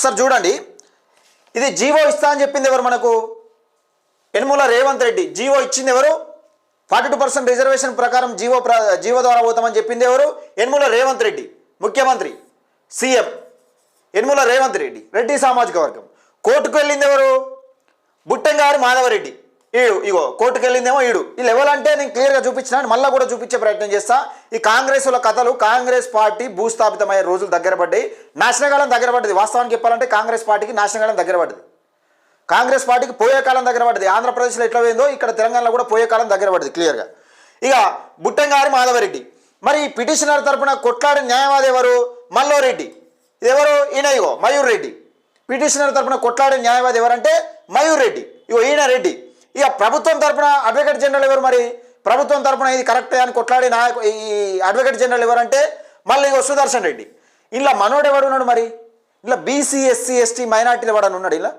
ఒకసారి చూడండి. ఇది జీవో ఇస్తా అని చెప్పింది ఎవరు మనకు? యనుమల రేవంత్ రెడ్డి. జీవో ఇచ్చింది ఎవరు? ఫార్టీ టూ పర్సెంట్ రిజర్వేషన్ ప్రకారం జీవో ప్ర జీవో ద్వారా పోతామని చెప్పింది ఎవరు? యనుమల రేవంత్ రెడ్డి ముఖ్యమంత్రి సీఎం. యనుమల రేవంత్ రెడ్డి రెడ్డి సామాజిక వర్గం. కోర్టుకు వెళ్ళింది ఎవరు? బుట్టంగారి మాధవరెడ్డి. ఈడు ఇగో కోర్టుకు వెళ్ళిందేమో ఈడు. ఎవ్వరూ అంటే నేను క్లియర్గా చూపించిన మళ్ళీ కూడా చూపించే ప్రయత్నం చేస్తా. ఈ కాంగ్రెస్ కథలు కాంగ్రెస్ పార్టీ భూస్థాపితమయ్యే రోజులు దగ్గర పడ్డాయి. నాశనకాలం దగ్గర పడ్డది. వాస్తవానికి చెప్పాలంటే కాంగ్రెస్ పార్టీకి నాశనకాలం దగ్గర పడ్డది. కాంగ్రెస్ పార్టీకి పోయే కాలం దగ్గర పడ్డది. ఆంధ్రప్రదేశ్లో ఎట్లా పోయిందో ఇక్కడ తెలంగాణలో కూడా పోయే కాలం దగ్గర పడ్డది క్లియర్గా. ఇక బుట్టంగారి మాధవరెడ్డి. మరి ఈ పిటిషనర్ తరపున కొట్లాడిన న్యాయవాది ఎవరు? మల్లోరెడ్డి. ఇది ఎవరు ఈయన ఇగో మయూర్ రెడ్డి పిటిషనర్ తరపున కొట్లాడిన న్యాయవాది ఎవరంటే మయూర్ రెడ్డి ఇగో ఈయన రెడ్డి. ఇక ప్రభుత్వం తరపున అడ్వకేట్ జనరల్ ఎవరు మరి? ప్రభుత్వం తరపున ఇది కరెక్టే అని కొట్లాడి నాయకు ఈ అడ్వకేట్ జనరల్ ఎవరంటే మళ్ళీ ఇగో సుదర్శన్ రెడ్డి. ఇలా మనోడు ఎవడున్నాడు మరి? ఇలా బీసీ ఎస్సీ ఎస్టీ మైనార్టీలు ఎవడని ఉన్నాడు ఇలా?